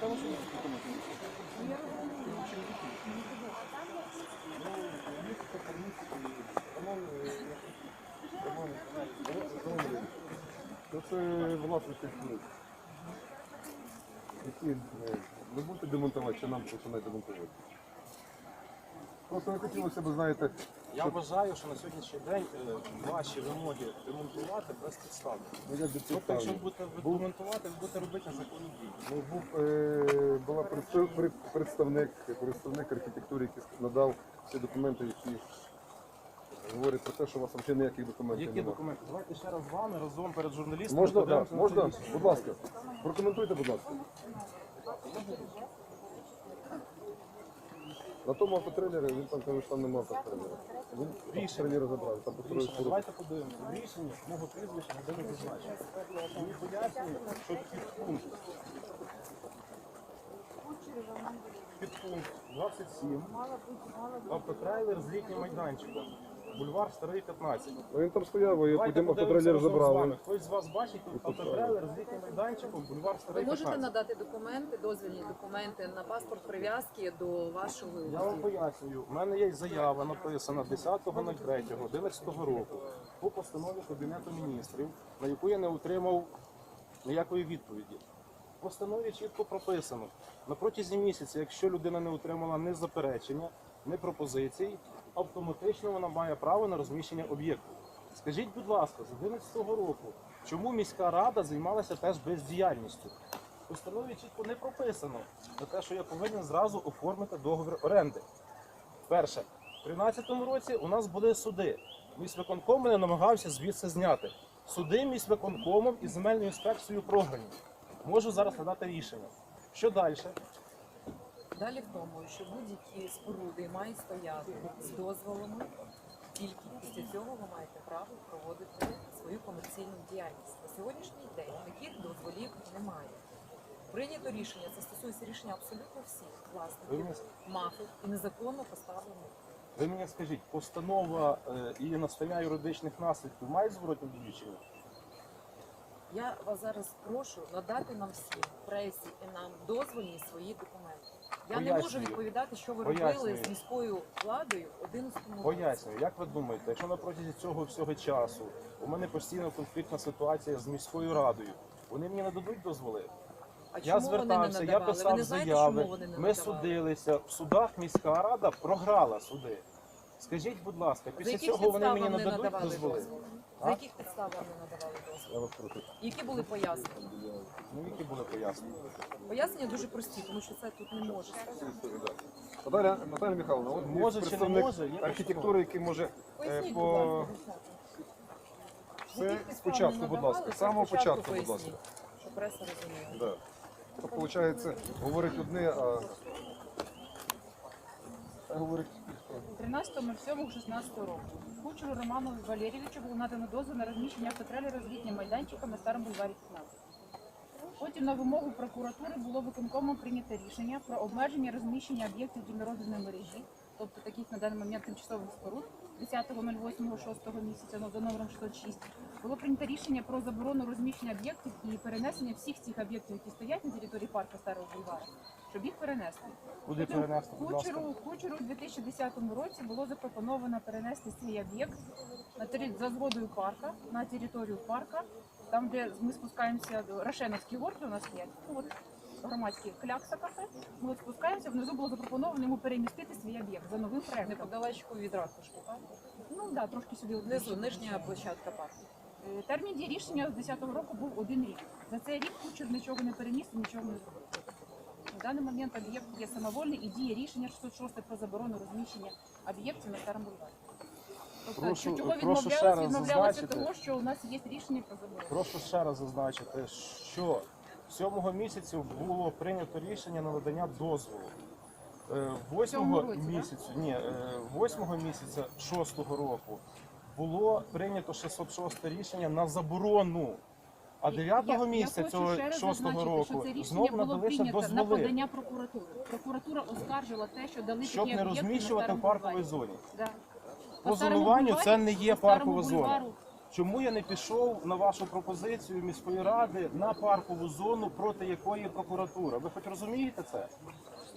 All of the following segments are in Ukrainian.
Це власності книг. Які е, ви будете демонтувати, чи нам починати демонтувати? Просто не хотілося б, знаєте, Я вважаю, що на сьогоднішній день е, ваші вимоги демонтувати безпідставні. ну як Тобто, якщо ви будете Був- демонтувати, ви будете робити законні дії. Ну, був, е, була представ- при- представник, представник архітектури, який надав всі документи, які говорять про те, що у вас взагалі ніяких документів Які немає. документи? Давайте ще раз з вами разом перед журналістами. Можна, да, подивимося на можна, рішення. будь ласка, прокоментуйте, будь ласка. На тому автотрейлері він там каже, що там немає автотрейлера. Він автотрейлер забрав, там построїв Рішення, давайте подивимося. Рішення мого прізвища не не зазначено. Мені пояснює, що підпункт. Підпункт 27. Автотрейлер з літнім майданчиком. Бульвар Старий 15. Ну він там стояв, і Давайте потім подивимося автотрейлер разом з. Хтось з вас бачить тут автотрейлер з літнім майданчиком, бульвар Ви Старий можете 15. надати документи, дозвільні документи на паспорт прив'язки до вашого Я вам пояснюю, у мене є заява написана 10.03.11 року по постанові Кабінету міністрів, на яку я не отримав ніякої відповіді. В постанові чітко прописано, на протязі місяця, якщо людина не отримала ні заперечення, ні пропозицій, автоматично вона має право на розміщення об'єкту. Скажіть, будь ласка, з 11 року, чому міська рада займалася теж бездіяльністю? В постанові чітко не прописано на те, що я повинен зразу оформити договір оренди. Перше, в 2013 році у нас були суди. Міськвиконком мене намагався звідси зняти. Суди міськвиконкомом і земельною інспекцією програні. Можу зараз надати рішення. Що далі? Далі в тому, що будь-які споруди мають стояти з дозволами, тільки після цього ви маєте право проводити свою комерційну діяльність. На сьогоднішній день таких дозволів немає. Прийнято рішення, це стосується рішення абсолютно всіх власників мафи і незаконно поставлених. ви мені скажіть, постанова е, і настання юридичних наслідків мають зворотні дії чи? Я вас зараз прошу надати нам всім пресі і нам дозвольні свої документи. Я не можу Пояснюю. відповідати, що ви робили Пояснюю. з міською владою 11 році. Пояснюю, як ви думаєте, якщо на протязі цього всього часу у мене постійно конфліктна ситуація з міською радою, вони мені не дадуть дозволи? А Я чому вони не звертався, я надавали? ви писав не знаєте, заяви, чому вони не ми надавали? судилися. В судах міська рада програла суди. Скажіть, будь ласка, За після яких цього вони підстав мені вам не не дадуть надавали дозволи? дозвіл? А? За яких підстав вам не надавали дозвіл? Я вас прошу. Які були пояснення? Ну, які були пояснення? Пояснення дуже прості, тому що це тут не може. Наталя, Наталя Михайловна, от Може чи не представник може, архітектури, який може е, Поясніть, по будь ласка. Яких підстав спочатку, не будь надавали, ласка, з це самого спочатку початку, будь ласка. поясніть, Щоб преса розуміла. Да. То виходить, говорить одне, а говорить 13.07.16 року Кучеру Роману Валерійовичу було надано дозвіл на розміщення автотрейлера з літнім майданчиком на старому бульварі 15. Потім на вимогу прокуратури було виконкомом прийнято рішення про обмеження розміщення об'єктів дільнородної мережі, тобто таких на даний момент тимчасових споруд 10.08.6 місяця ну, за номером 606. Було прийнято рішення про заборону розміщення об'єктів і перенесення всіх цих об'єктів, які стоять на території парку Старого бульвара, щоб їх перенести. Куди Потім перенести, будь ласка? Кучеру, Кучеру у 2010 році було запропоновано перенести цей об'єкт на тері- за згодою парка на територію парка, там, де ми спускаємося до Рошеновський город у нас є. ну, От громадський клякса кафе. Ми от спускаємося, внизу було запропоновано йому перемістити свій об'єкт за новим проектом. Неподалечку від ратушки, так? Ну да, трошки сюди Внизу нижня площадка парку. Е, Термін дії рішення з 10-го року був один рік. За цей рік кучер нічого не переніс, і нічого не зробив. На даний момент об'єкт є самовольний і діє рішення 606 про заборону розміщення об'єктів на старому бульварі. Тобто, Прошу- чого прошу ще відмовлялися, раз відмовлялися зазначити. того, що у нас є рішення про заборону. Прошу ще раз зазначити, що 7 місяця було прийнято рішення на надання дозволу. Е, цьому 8 році, да? місяця, ні, е, 8 місяця 6 року було прийнято 606 рішення на заборону А Я- 9 місяця я цього хочу 6 зазначити, року це рішення знов було надалися прийнято на подання прокуратури. Прокуратура оскаржила те, що дали щоб такі не розміщувати в парковій зоні. Да. По Старому зонуванню це не є паркова зона. Чому я не пішов на вашу пропозицію міської ради на паркову зону, проти якої прокуратура? Ви хоч розумієте це?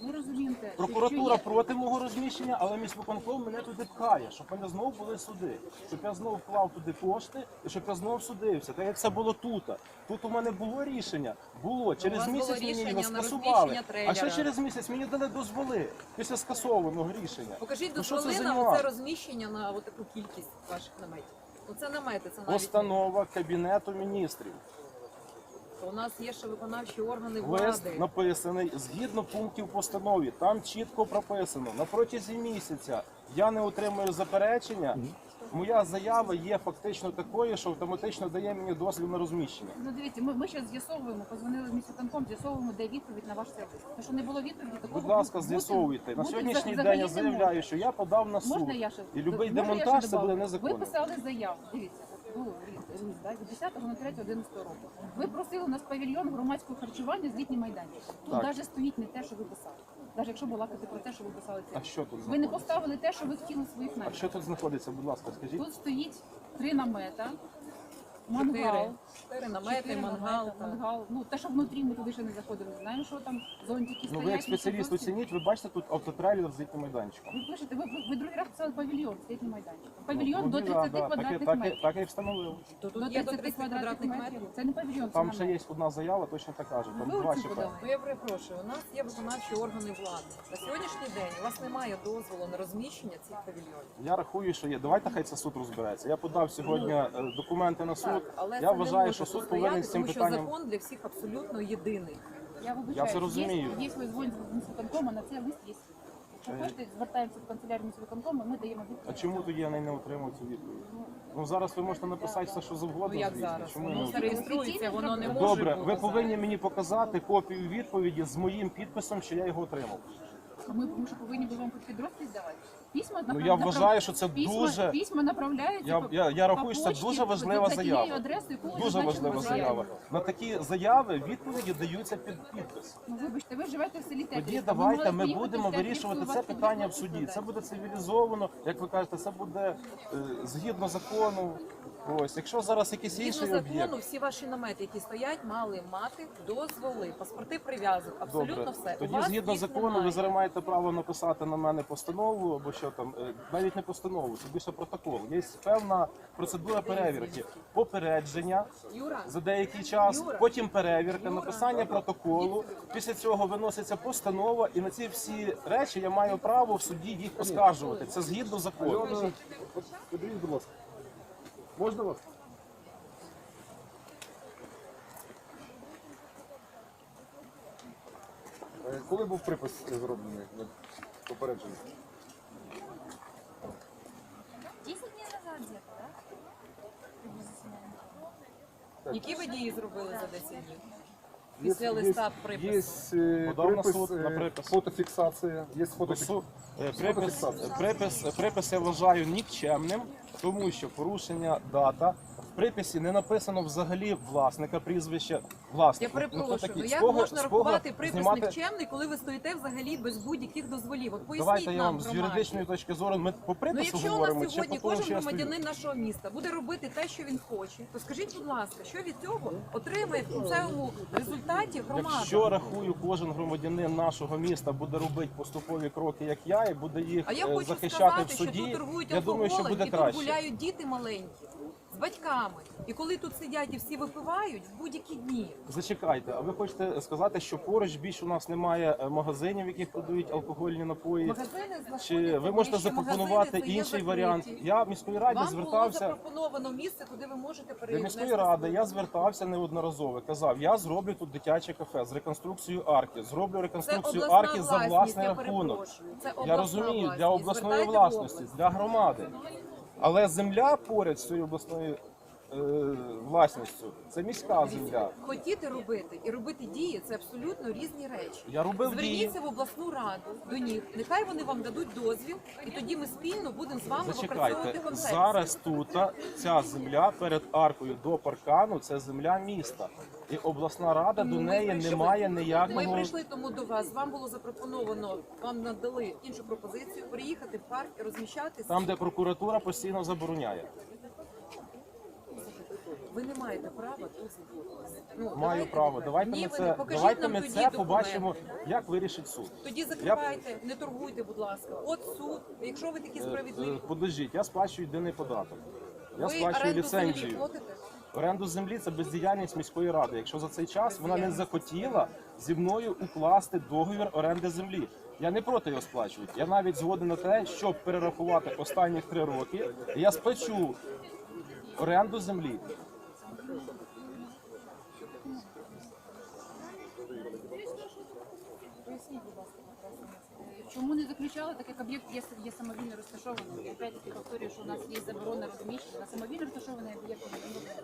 Ми розуміємо те, що Прокуратура якщо є- проти мого розміщення, але міськвиконком мене туди пхає, щоб мене знову були суди, щоб я знову вклав туди кошти і щоб я знову судився. Так як це було тут. Тут у мене було рішення, було через вас було місяць мені рішення його на скасували. розміщення А ще трейлера. через місяць мені дали дозволи після скасованого рішення. Покажіть Ну, що це дозволи за на нюанс? оце розміщення на таку кількість ваших наметів. Оце намети, це навіть Постанова Кабінету міністрів. То у нас є ще виконавчі органи Лист влади. написаний згідно пунктів постанові. Там чітко прописано на протязі місяця я не отримую заперечення. Моя заява є фактично такою, що автоматично дає мені дозвіл на розміщення. Ну дивіться, ми, ми зараз з'ясовуємо, позвонили в міськвиконком, з'ясовуємо, де відповідь на ваш лист. Тому що не було відповіді, такого Будь ласка, з'ясовуйте. На сьогоднішній день я заявляю, що я подав на суд. Можна я ще І будь-який можна я ще демонтаж це добавлю? буде Ви незаконно. писали заяву. Дивіться, було різ, да, від 10 на 3 11 року. Ви просили у нас павільйон громадського харчування з літнім майданчиком. Тут Так. навіть стоїть не те, що ви писали. Навіть якщо балакати про те, що ви писали це. А що тут Ви не знаходиться? поставили те, що ви хотіли в своїх А що тут знаходиться? Будь ласка, скажіть. Тут стоїть три намета, мангал. Чотири намети, мангал. намета, так. мангал. Ну те, що внутрі ми туди ще не заходили. Не знаємо, що там зонтики Ну ви як ну, спеціаліст оцініть, ви бачите тут автотрейлер з літнім майданчиком. Ви пишете, ви, ви, ви другий раз писали павільйон з літнім майданчиком. Павільйон Ну, до да, 30 да, так, і- квадратних так, і- метрів. Так і встановив. То До тут є до 30 30 квадратних метрів. Це не павільйон, це Там ще намет. є одна заява, точно так каже. Там Ви два оцю ЧП. подали. Ну я перепрошую, у нас є виконавчі органи влади. На сьогоднішній день у вас немає дозволу на розміщення цих павільйонів. Я рахую, що є. Давайте хай це суд розбереться. Я подав сьогодні е, документи на суд. Так, але Я це не вважаю, що суд повинен з цим тому питанням. що закон для всіх абсолютно єдиний. Я вибачаю. Я це розумію. Є, є свій дзвонь з міськвиконкома, на цей лист є. Якщо хочете, звертаємося в канцелярію міськвиконкому, ми даємо відповідь. А чому тоді я не, отримав цю відповідь? Ну зараз ви можете написати все, що Ну завгодно. як звісно. зараз? Чому я не Воно отримав? зареєструється, воно не може Добре, ви повинні мені показати копію відповіді з моїм підписом, що я його отримав. А ми, ми що повинні були вам під підрозділ здавати? Письма Ну я направ- вважаю, що це письма, дуже письма направляються Я- по- я- я по рахую, що це почті дуже важлива за заява. адресою, яку дуже важлива в заяві. заява. На такі заяви відповіді даються під підпис. Ну вибачте, ви живете в селі. Тоді Ви давайте ми будемо вирішувати у вас це буде питання в суді. Це буде цивілізовано, як ви кажете, це буде е, згідно закону. Ось, якщо зараз якийсь Згідно інший закону, об'єкт. всі ваші намети, які стоять, мали мати дозволи, паспорти прив'язок, абсолютно Добре, все. У тоді вас згідно їх закону ви немає. зараз маєте право написати на мене постанову або що там, е, навіть не постанову, це більше протокол. Є певна процедура перевірки, попередження за деякий час, потім перевірка, написання протоколу. Після цього виноситься постанова, і на ці всі речі я маю право в суді їх оскаржувати. Це згідно закону. Альона, от подивіть, будь ласка. Можна вас? Е, Коли був припис зроблений на попередження? 10 Приблизительно. які ви дії зробили за 10 днів? Після листа припису. Є е, Подав на припис, суд на е, припис. фотофіксація, є фотофіксація. Су- е, Припис, припис, припис я вважаю нікчемним, тому що порушення дата. В приписі не написано взагалі власника прізвища. Власник. Я Ну, перепрошую, хто ну як кого- можна рахувати припис знімати- нікчемний, коли ви стоїте взагалі без будь-яких дозволів? От поясніть Давайте я нам, вам з юридичної точки зору. Ми по Ну, припису якщо у нас сьогодні кожен громадянин нашого міста буде робити те, що він хоче, то скажіть, будь ласка, що від цього отримає в кінцевому результаті громада? Якщо рахую, кожен громадянин нашого міста буде робити поступові кроки, як я, і буде їх А я е, хочу захищати сказати, в суді, що тут торгують я алкоголем і тут гуляють діти маленькі батьками. І коли тут сидять і всі випивають в будь-які дні. Зачекайте, а ви хочете сказати, що поруч більше у нас немає е, магазинів, в яких продають алкогольні напої? Магазини знаходяться Чи ви можете запропонувати магазини це є інший закриті. варіант? Я в міської раді Вам було звертався запропоновано місце, куди ви можете до перейти. міської ради. Я звертався неодноразово. Казав, я зроблю тут дитяче кафе з реконструкцією арки. Зроблю Це реконструкцію обласна арки за власність, власний я рахунок. перепрошую. Це Я обласна розумію, для власність. обласної Звертайте в власності, область. для громади. Але земля поряд з цією обласною власністю. Це міська земля. Хотіти робити і робити дії це абсолютно різні речі. Я робив дії. В обласну раду до них. Нехай вони вам дадуть дозвіл, і тоді ми спільно будемо з вами опрацьовувати концепцію. зараз тут ця земля перед аркою до паркану це земля міста. І обласна рада Тому до неї прийшли- не має Ми прийшли тому до вас. Вам було запропоновано, вам надали іншу пропозицію приїхати в парк і розміщатися. Там, де прокуратура постійно забороняє. Ви не маєте права тут знаходитися. Ну, Маю давайте право. ви- Давайте Ні, ми ви це. Покажіть давайте нам ми тоді це документи. побачимо, як вирішить суд. Тоді закривайте, не торгуйте, будь ласка. От суд. Якщо ви такі Е, справедливі, е, Подождіть, я сплачую єдиний податок. Я ви сплачую оренду землі ліцензію. платите? Оренду землі це бездіяльність міської ради. Якщо за цей час вона не захотіла зі мною укласти договір оренди землі. Я не проти його сплачувати. Я навіть згоден на те, щоб перерахувати останні три роки. і Я сплачу оренду землі. Thank you. Чому не заключали, так як об'єкт є, є самовільно розташований. І опять-таки повторюю, що у нас є заборона розміщення на самовільно розташований об'єкт.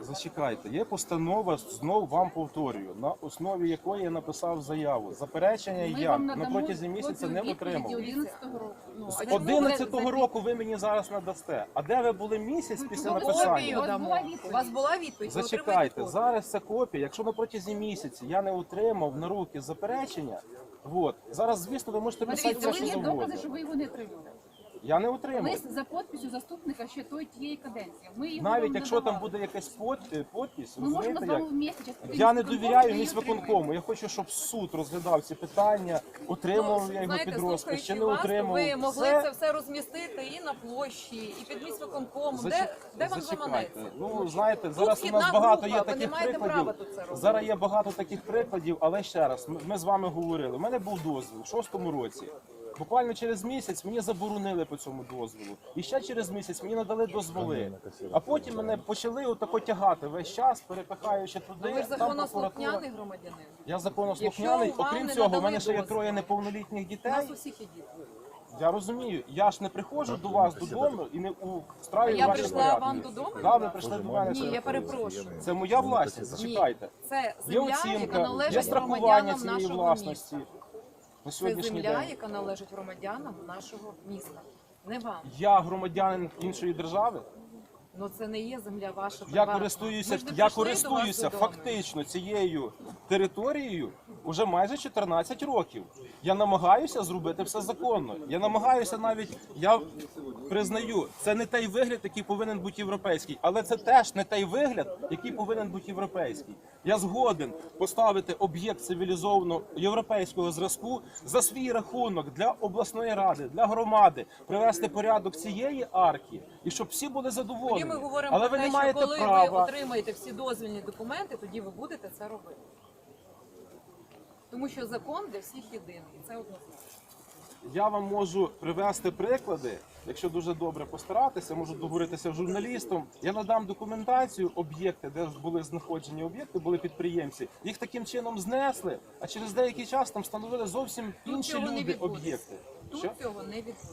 Зачекайте, є постанова, знов вам повторюю, на основі якої я написав заяву. Заперечення Ми я вам на надамо протязі місяця не відповіді отримав. 11-го року. Ну, З а чому ви 11-го року ви мені зараз надасте. А де ви були місяць після Копію написання? Копію У вас дамо. була відповідь. У вас була відповідь. ви Зачекайте, копію. зараз ця копія. Якщо на протязі місяця я не отримав на руки заперечення, от зараз, звісно, ви можете писати Дивіться, все, що є докази, що ви його не отримали. Я не отримав. Лист за підписю заступника ще той тієї каденції. Ми його Навіть вам якщо там надавали. буде якась под- е, подпись, ми можемо з розумієте вами як? в місяць. Я не довіряю міськвиконкому. Я хочу, щоб суд розглядав ці питання, отримав Ну, я його знаєте, під розпис, слухаючи чи не вас, отримав. Ви могли Все- це все розмістити і на площі, і під міськвиконкомом. Зачек- Де, де вам заманеться? Ну знаєте, зараз у вхідна нас багато група, є ви не таких маєте права прикладів. тут це робити. Зараз є багато таких прикладів, але ще раз, ми- ми з вами говорили. У мене був дозвіл в шостому році. Буквально через місяць мені заборонили по цьому дозволу. І ще через місяць мені надали дозволи. А потім мене почали отако тягати весь час, перепихаючи туди. Ну, ви ж там законослухняний прокуратура. громадянин. Я законослухняний. Якщо вам Окрім не цього, в надали мене ще є дозвіл. троє неповнолітніх У дітей. нас усіх є діти. Я розумію, я ж не приходжу до вас додому і не устраю Я ваші прийшла порядки. вам додому? Да, ви прийшли до мене. Ні, я перепрошую. Це моя власність, зачекайте. Це Є земля, яка оцінка, є належить страхування громадянам цієї нашого власності. На Це сьогоднішній земля, день. яка належить громадянам нашого міста. Не вам. Я громадянин іншої держави. Ну це не є земля ваша. Я приватна. користуюся, Ми ж не я прийшли до вас користуюся додому. фактично цією територією уже майже 14 років. Я намагаюся зробити все законно. Я намагаюся навіть, я признаю, це не той вигляд, який повинен бути європейський, але це теж не той вигляд, який повинен бути європейський. Я згоден поставити об'єкт цивілізованого європейського зразку за свій рахунок для обласної ради, для громади, привести порядок цієї арки і щоб всі були задоволені. Ми говоримо але про ви те, не що коли ви отримаєте всі дозвільні документи, тоді ви будете це робити. Тому що закон для всіх єдиний, і це однозначно. Я вам можу привести приклади. Якщо дуже добре постаратися, можу договоритися з журналістом. Я надам документацію, об'єкти, де були знаходжені об'єкти, були підприємці. Їх таким чином знесли, а через деякий час там встановили зовсім Тут інші цього не люди відбудеться. об'єкти. Тут Що? цього не відбудеться.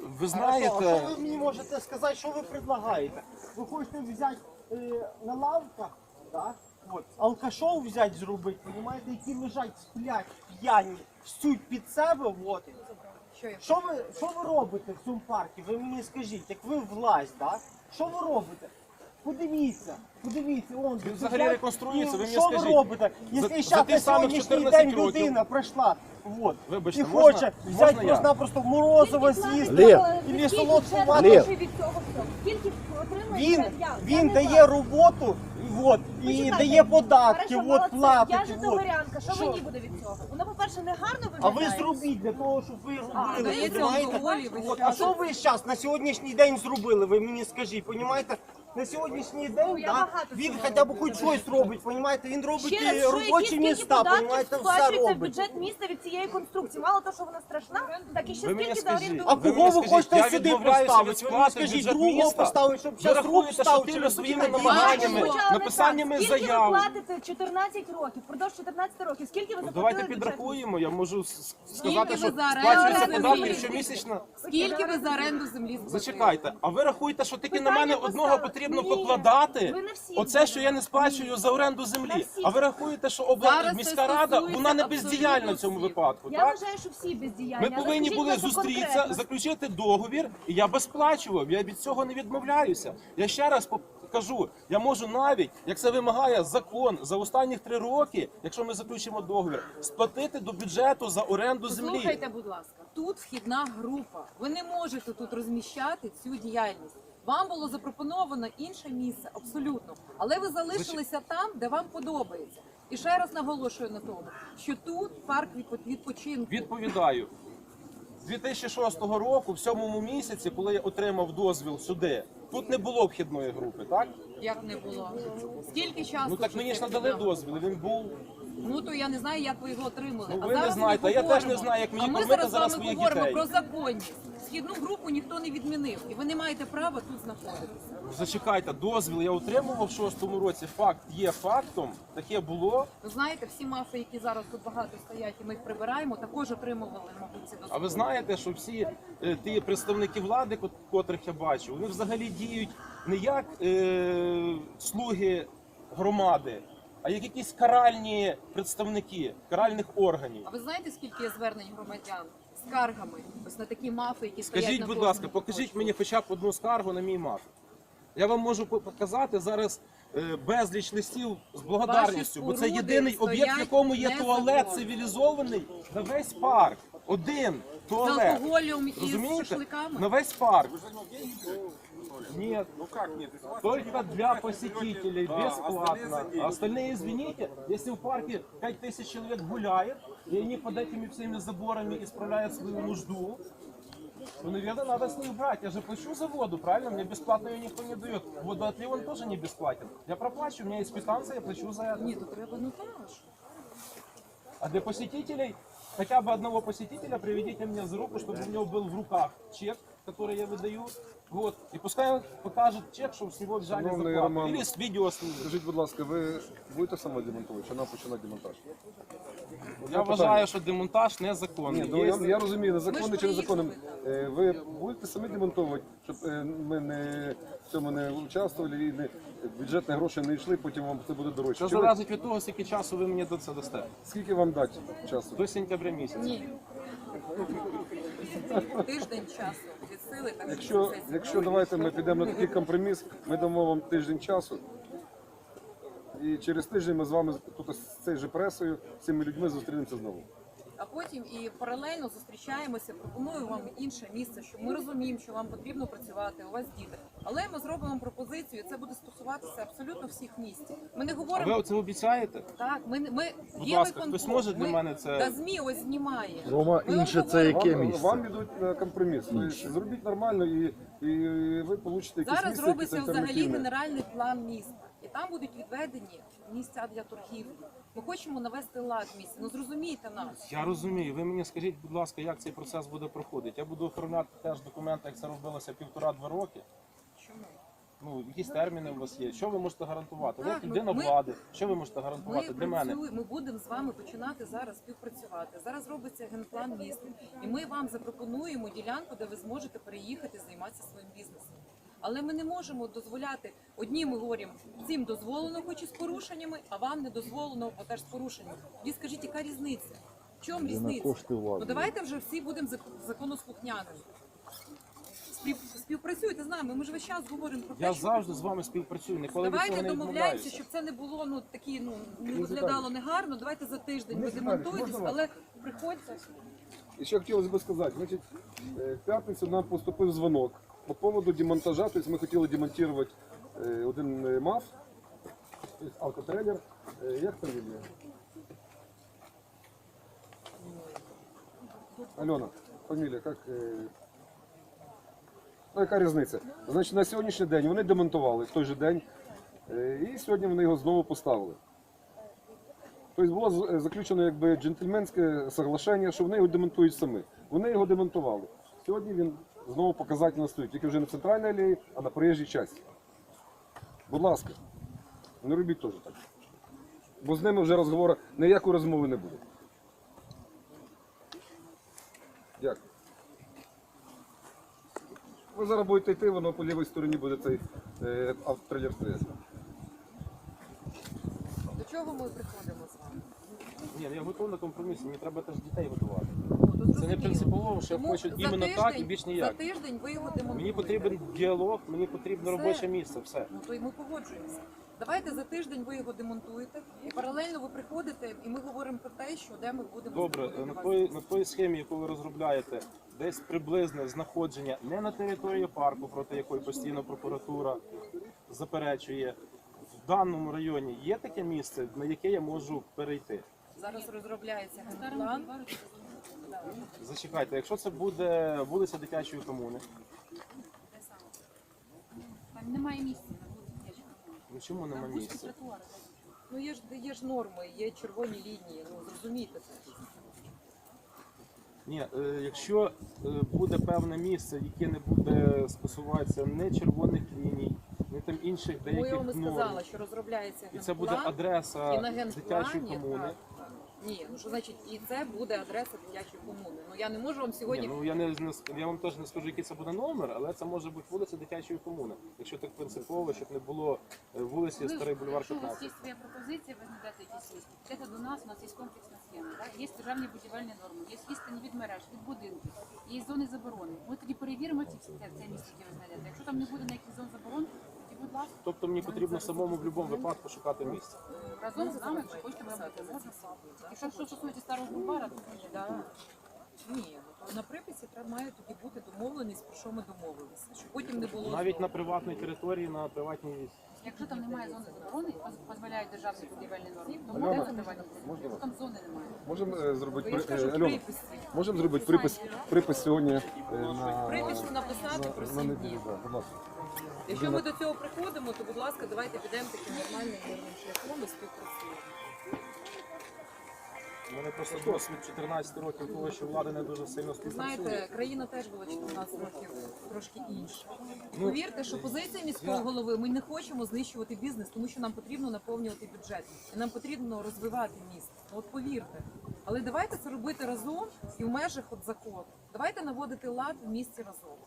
Ви Хорошо, а знаєте, що ви мені можете сказати, що ви предлагаєте? Ви хочете взяти е, на лавках, так? От, алкашов взяти зробити, розумієте, які лежать, сплять, п'яні, всють під себе, от. Що ви, що ви робите в цьому парку? Ви мені скажіть, як ви власть, так? Що ви робите? Подивіться, подивіться, он Він взагалі реконструюється, ви мені що скажіть. ви робите? Якщо за зараз на самих сьогоднішній 14 день років- людина прийшла, от, Вибачте, і можна- хоче можна взяти я? просто-напросто морозиво з'їсти, Лев. і солодку Лев. вату. Він, він дає роботу от, і Почекайте. дає податки, Хорошо, от, молодці. платить. Я от. житомирянка, що, мені буде від цього? Воно, по-перше, не гарно А ви зробіть для того, щоб ви робили. От, а що ви зараз на сьогоднішній день зробили? Ви мені скажіть, понімаєте? На сьогоднішній день Ну, да, він хоча б хоч щось робить, понімаєте? Він робить Ще раз, що робочі які, скільки міста, податків понімаєте, все сплачується в робить. бюджет міста від цієї конструкції? Мало того, що вона страшна, так і ще Ви мені скільки за скажіть. оренду. А Ви кого мені ви скажіть, хочете я сюди відмовляюся від поставити? Ви мені сплати скажіть, бюджет другого міста. поставити, щоб Ви зараз рук рахуєте, що став тими своїми намаганнями, Почали написаннями так. Скільки заяв. ви платите 14 років, впродовж 14 років? Скільки ви заплатили Давайте підрахуємо. Я можу с- сказати, ви що за оренду сплачуються землі? податки щомісячно. Скільки ви за оренду землі сплатили? Зачекайте, а ви рахуєте, що тільки на мене одного потрібно потрібно Ні, покладати ви на всі оце, що я не сплачую за оренду землі. А ви рахуєте, що обла... Зараз це міська рада стосується вона не бездіяльна в цьому всіх. випадку. Я так? вважаю, що всі бездіяльні. Ми але повинні скажіть, були зустрітися, конкретно. заключити договір, і я би сплачував. Я від цього не відмовляюся. Я ще раз по- кажу, я можу навіть, як це вимагає закон, за останні три роки, якщо ми заключимо договір, сплатити до бюджету за оренду землі. Послухайте, будь ласка, тут вхідна група. Ви не можете тут розміщати цю діяльність. Вам було запропоновано інше місце, абсолютно. Але ви залишилися там, де вам подобається. І ще раз наголошую на тому, що тут парк відпочинку. Відповідаю. З 2006 року, в сьомому місяці, коли я отримав дозвіл сюди, тут не було вхідної групи, так? Як не було? Скільки часу? Ну так мені ж надали дозвіл, і він був. Ну то я не знаю, як ви його отримали. Ну, а ви не знаєте, а я теж не знаю, як мені а ми кормити зараз з зараз вами своїх говоримо дітей. про законність. Східну групу ніхто не відмінив, і ви не маєте права тут знаходитися. Зачекайте, дозвіл я отримував в шостому році. Факт є фактом, таке було. Ви знаєте, всі мафи, які зараз тут багато стоять, і ми їх прибираємо, також отримували, мабуть, ці А ви знаєте, що всі е, ті представники влади, кот- котрих я бачу, вони взагалі діють не як е, слуги громади, а як якісь каральні представники каральних органів. А ви знаєте, скільки є звернень громадян скаргами ось на такі мафи, які стоять Скажіть, на будь кожному ласка, покажіть куточку? мені хоча б одну скаргу на мій маф. Я вам можу по- показати зараз е, безліч листів з благодарністю, бо це споруди єдиний об'єкт, в стоять якому є туалет цивілізований на весь парк. Один з туалет. алкоголем і з Розумієте? шашликами. На весь парк. Нет, ну как нет? Только для посетителей, бесплатно. А остальные, извините, если в парке 5000 человек гуляет, и они под этими всеми заборами исправляют свою нужду, то, наверное, надо с них брать. Я же плачу за воду, правильно? Мне бесплатно ее никто не дает. Водоотлив он тоже не бесплатен. Я проплачу, у меня есть квитанция, я плачу за это. Ні, то треба ну так ж. А для посетителей, хотя бы одного посетителя приведите мне за руку, чтобы у него был в руках чек, который я выдаю. Вот. И пускай он покажет чек, чтобы с него взяли Шановний зарплату. Роман, Или с видео снимут. Скажіть, будь ласка, ви будете саме демонтувати, чи нам починати демонтаж? Я вважаю, що демонтаж незаконний. Ні, ну Є- я, я розумію, незаконно Ми ж чи незаконно. приїхали, Е, Ви будете самі демонтувати, щоб е, ми не в цьому не участвували і не бюджетні гроші не йшли, потім вам це буде дорожче. Це Чи ви- залежить від того, скільки часу ви мені до це дасте. Скільки вам дати часу? До сентября місяця. Ні. Тиждень часу від сили так Якщо, якщо давайте ми підемо на такий компроміс, ми дамо вам тиждень часу. І через тиждень ми з вами тут з цією же пресою, з цими людьми зустрінемося знову. А потім і паралельно зустрічаємося. Пропоную вам інше місце, що ми розуміємо, що вам потрібно працювати. У вас діти, але ми зробимо пропозицію. і Це буде стосуватися абсолютно всіх місць. Ми не А говоримо ви це обіцяєте? так. Ми не- ми Будь є ласка, хтось може для мене це- та змі ось знімає. Рома, Ми вам інше це говоримо. яке Вам, місце? вам йдуть на компроміс. Тобто зробіть нормально і, і ви получите якісь Зараз місце, робиться взагалі альтернативне. генеральний план міста, і там будуть відведені місця для торгівлі. Ми хочемо навести лад в місті. Ну зрозумійте нас. Я розумію. Ви мені скажіть, будь ласка, як цей процес буде проходити? Я буду оформляти теж документи, як це робилося півтора-два роки. Чому? Ну, якісь терміни у вас є. Що ви можете гарантувати? Ви людина ми- влади. Що ви можете гарантувати для мене? працюємо, ми будемо з вами починати зараз співпрацювати. Зараз робиться генплан міста, і ми вам запропонуємо ділянку, де ви зможете переїхати займатися своїм бізнесом. Але ми не можемо дозволяти одні ми говоримо, цим дозволено, хоч і з порушеннями, а вам не дозволено, бо теж з порушеннями. Тоді скажіть, яка різниця? В чому різниця? кошти. Ну давайте вже всі будемо зак- законослухняними. Спів, співпрацюйте з нами. Ми ж весь час говоримо про те, Я що завжди з вами співпрацюю, ніколи від Давайте цього не домовляємося, відмовляюся. щоб це не було ну такі, ну не виглядало негарно. Давайте за тиждень ви демонтуєтесь, але приходьте. І ще хотілося б сказати, значить, е, в п'ятницю нам поступив дзвонок по поводу демонтажа. Тобто ми хотіли демонтувати е, один е, МАФ, тобто алкотрейлер. Е, Як фамілія? Альона, фамілія, як? е, Ну, яка різниця? Значить, на сьогоднішній день вони демонтували в той же день, е, і сьогодні вони його знову поставили. Тобто було з- е, заключено якби джентльменське соглашення, що вони його демонтують самі. Вони його демонтували. Сьогодні він знову показательно стоїть, тільки вже не в центральній алеї, а на проїжджій часті. Будь ласка, не робіть теж так. Бо з ними вже розговору, ніякої розмови не буде. Дякую. Ви зараз будете йти, воно по лівій стороні буде цей е, автотрейлер стояти. До чого ми приходимо з вами? Ні, я готовий на компроміс, мені треба теж дітей готувати. Це не принципово, що Тому хочуть за іменно тиждень- так і більш За ніяк. тиждень ви його демонтуєте. Мені потрібен діалог, мені потрібно Все. робоче місце, все. Ну то й ми погоджуємося. Давайте за тиждень ви його демонтуєте, і паралельно ви приходите, і ми говоримо про те, що де ми будемо Добре, на вас. той, на той схемі, яку ви розробляєте, десь приблизне знаходження не на території парку, проти якої постійно прокуратура заперечує. В даному районі є таке місце, на яке я можу перейти. Зараз розробляється генплан. Зачекайте, якщо це буде вулиця дитячої комуни, Там немає місця на вулиці Дячка. ну чому нема місця? Ну є ж є ж норми, є червоні лінії. Ну зрозумійте це. Ні, е, якщо е, буде певне місце, яке не буде стосуватися не червоних ліній, не там інших Тому я деяких вам і норм, сказала, що розробляється і це буде генплан, адреса і на дитячої генплані комуни. так. Ні, ну що значить, і це буде адреса дитячої комуни. Ну я не можу вам Ні, сьогодні. ну я не, не я вам теж не скажу, який це буде номер, але це може бути вулиця дитячої комуни. Якщо так принципово, щоб не було е, вулиці Старий бульвар Якщо у вас 15. є своя пропозиція, ви знайдете якісь. Підете до нас, у нас є комплексна схема. Так? Є державні будівельні норми, є відстані від мереж, від будинків, є зони заборони. Ми тоді перевіримо ці всі це, це місце, яке ви знайдете. Якщо там не буде ніяких зон заборон, тоді, будь ласка, Тобто мені потрібно самому в будь-якому випадку шукати місце. разом з нами, якщо хочете, робити можна. Якщо що стосується старого бульвара, то Да. Ні, ну на приписі треба має тоді бути домовленість, про що ми домовилися. Щоб потім не було Навіть на приватній території, на приватній якщо там немає зони заборони, доз- дозволяють державні будівельні норми, то Альона, забивати. можна Якщо там зони немає. Можемо е, зробити я ж при- кажу, е, Альона, приписі. можемо зробити припис, припис сьогодні е, на, Припису написати про на, на сім неділю. днів. да, Будь ласка. Якщо ми до цього приходимо, то будь ласка, давайте підемо таким нормальним мирним шляхом і співпрацюємо. У мене просто досвід 14 років того, що влада не дуже сильно співпрацює. знаєте, країна теж була 14 років трошки інша. Ну, повірте, що позиція міського голови ми не хочемо знищувати бізнес, тому що нам потрібно наповнювати бюджет і нам потрібно розвивати місто. Ну, От повірте. Але давайте це робити разом і в межах от закону. Давайте наводити лад в місті разом.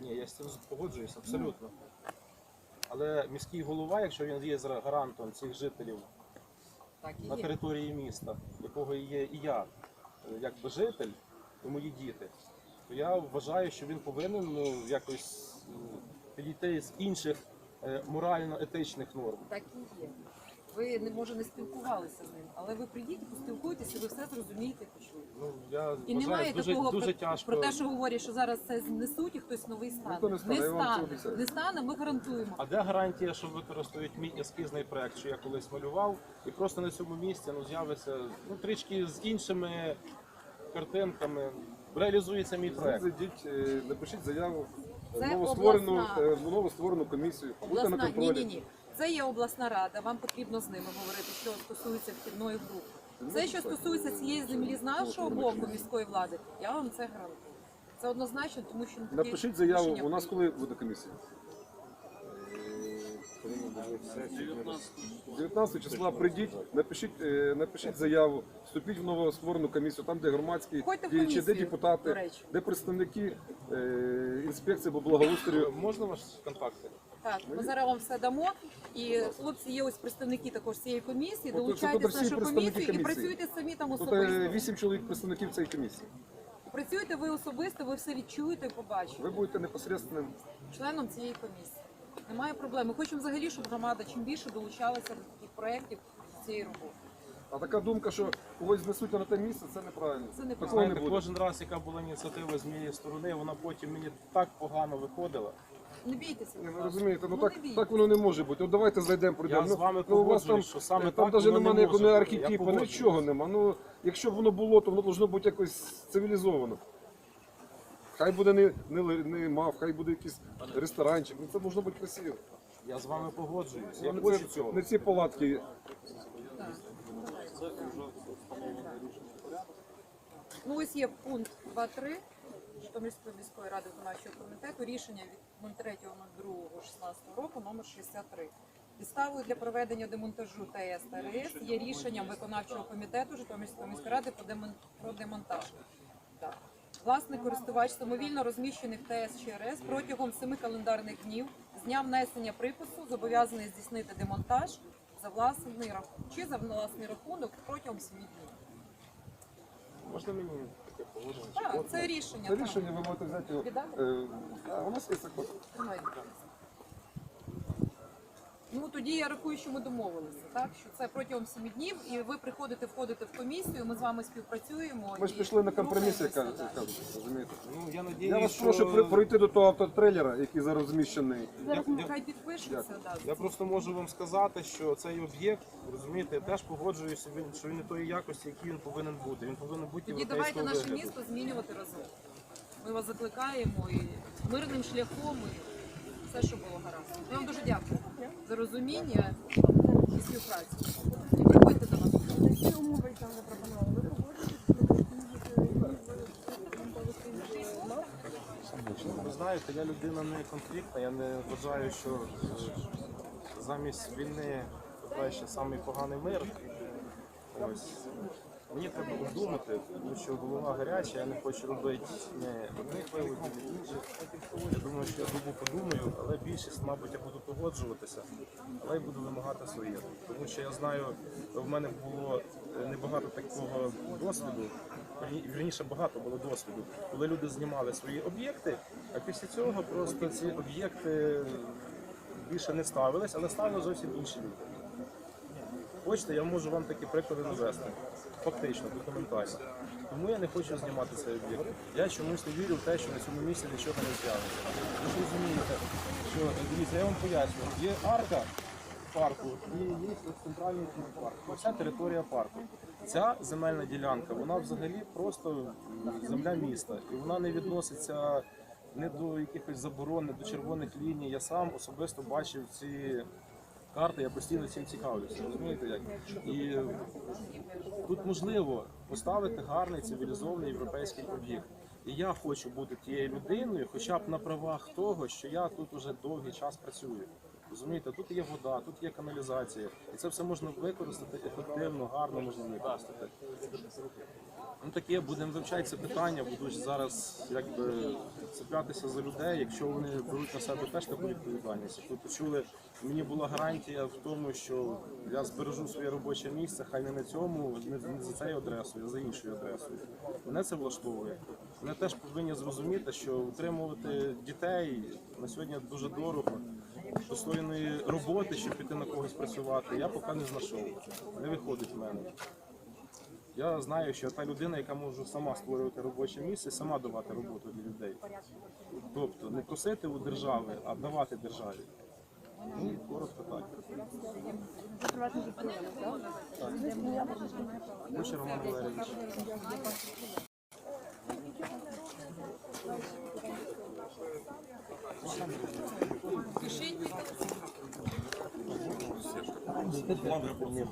Ні, я з цим погоджуюсь абсолютно. Але міський голова, якщо він є гарантом цих жителів Так і на є. території міста, якого є і я, е, якби житель, і мої діти, то я вважаю, що він повинен ну, якось підійти з інших е, морально-етичних норм. Так і є. Ви не може не спілкувалися з ним, але ви прийдіть, поспілкуйтеся, ви все зрозумієте, почуєте. Ну я І вважаю, немає дуже, такого дуже про, тяжко. про те, що говорять, що зараз це знесуть і хтось новий стане. Ніхто не стане, я вам це стане, обіцяю. не стане, ми гарантуємо. А де гарантія, що використають мій ескізний проект, що я колись малював, і просто на цьому місці ну, з'явиться ну, трішки з іншими картинками. Реалізується мій проект. Зайдіть, е, напишіть заяву в Це новостворену, обласна. е, в новостворену комісію. Будьте на Обласна ні, контролі. ні, ні. Це є обласна рада. Вам потрібно з ними говорити, що стосується вхідної групи. Це, що стосується цієї землі з нашого боку міської влади, я вам це гарантую. Це однозначно, тому що Напишіть заяву. рішення У нас коли буде комісія? 19 числа прийдіть, напишіть, е, напишіть заяву, вступіть в новостворену комісію, там, де громадські Входьте в діячі, де комісію, до депутати, речі. де представники е, інспекції по благоустрою. Можна ваші контакти? Так, ми зараз вам все дамо. І хлопці є ось представники також цієї комісії. Долучайтесь нашу представники комісію і комісії. працюйте самі там Тут особисто. е, 8 чоловік представників цієї комісії. Працюйте ви особисто, ви все відчуєте і побачите. Ви будете непосередним. членом цієї комісії. Немає проблем. Ми хочемо взагалі, щоб громада чим більше долучалася до таких проєктів цієї роботи. А така думка, що когось знесуть на те місце, це неправильно. Це неправильно. Такого не Знаєте, буде. кожен раз, яка була ініціатива з моєї сторони, вона потім мені так погано виходила. Не бійтеся. Ні, ви розумієте, ну Ну, так, не так воно не може бути. От давайте зайдемо, пройдемо. Я з вами ну, у вас там, погоджуюсь, що саме там так навіть воно немає не ніякого може не бути. Я архетипу, погоджуюсь. нічого нема. Ну, якщо б воно було, то воно повинно бути якось цивілізовано. Хай буде не, не, ли- не мав, хай буде якийсь ресторанчик. Ну це можна бути красиво. Я з вами погоджуюсь. Я Ну, хочу це цього. не ці палатки. Ну ось є пункт 2.3 Житомирської міської ради виконавчого комітету рішення від 03.02.16 року номер 63. Підставою для проведення демонтажу ТС та РС є рішенням виконавчого комітету Житомирської міської ради про демонтаж. Так. Власник користувач самовільно розміщених ТС чи РС протягом 7 календарних днів з дня внесення припису зобов'язаний здійснити демонтаж за власний рахунок чи за власний рахунок протягом 7 днів. Можна мені таке положення? Так, це рішення. Це рішення ви можете взяти. його. Е, а У нас є закон. Тримайте. Ну тоді я рахую, що ми домовилися, так що це протягом 7 днів, і ви приходите, входите в комісію. Ми з вами співпрацюємо. Ми ж і пішли на компроміс, як кажуть, як кажуть, розумієте? Ну, я надію, Я вас що... прошу пройти до того автотрейлера, який зараз розміщений. Зараз Я- хай підпишеться. Да. Я просто можу вам сказати, що цей об'єкт, розумієте, я теж погоджуюся, він- що він не тої якості, який він повинен бути. Він повинен бути Тоді давайте наше вигляду. місто змінювати разом. Ми вас закликаємо і мирним шляхом, і все, що було гаразд. Я вам дуже дякую за розуміння і співпрацю. І приходьте до нас. Ви знаєте, я людина не конфліктна, я не вважаю, що е, замість війни ще самий поганий мир. Ось. Мені треба обдумати, тому що голова гаряча, я не хочу робити не одних виводів, не інших. Я думаю, що я добу подумаю, але більшість, мабуть, я буду погоджуватися, але я буду вимагати своє. Тому що я знаю, в мене було е, небагато такого досвіду, Вірні- вірніше багато було досвіду, коли люди знімали свої об'єкти, а після цього просто ці об'єкти більше не ставились, але ставили зовсім інші люди. Хочете, я можу вам такі приклади навести. Фактично, документально. Тому я не хочу знімати цей об'єкт. Я чомусь не вірю в те, що на цьому місці нічого не з'явиться. Ви розумієте, що дивіться, я вам поясню, є арка парку і є центральний парк. Оця територія парку. Ця земельна ділянка, вона взагалі просто земля міста. І вона не відноситься не до якихось заборон, не до червоних ліній. Я сам особисто бачив ці карти, я постійно цим цікавлюся. Розумієте як? І тут можливо поставити гарний цивілізований європейський об'єкт. І я хочу бути тією людиною, хоча б на правах того, що я тут уже довгий час працюю. Розумієте, тут є вода, тут є каналізація, і це все можна використати ефективно, гарно можна використати. Ну таке, будемо вивчати це питання, буду зараз якби цеплятися за людей, якщо вони беруть на себе теж таку відповідальність. Ви почули, мені була гарантія в тому, що я збережу своє робоче місце, хай не на цьому, не за цією адресою, а за іншою адресою. Мене це влаштовує. Вони теж повинні зрозуміти, що утримувати дітей на сьогодні дуже дорого. Достойної роботи, щоб піти на когось працювати, я поки не знайшов. Не виходить в мене. Я знаю, що та людина, яка може сама створювати робоче місце, сама давати роботу для людей. Тобто не просити у держави, а давати державі. Ну, коротко так. Хоче Роман Валерійович. Пишіть. Нема.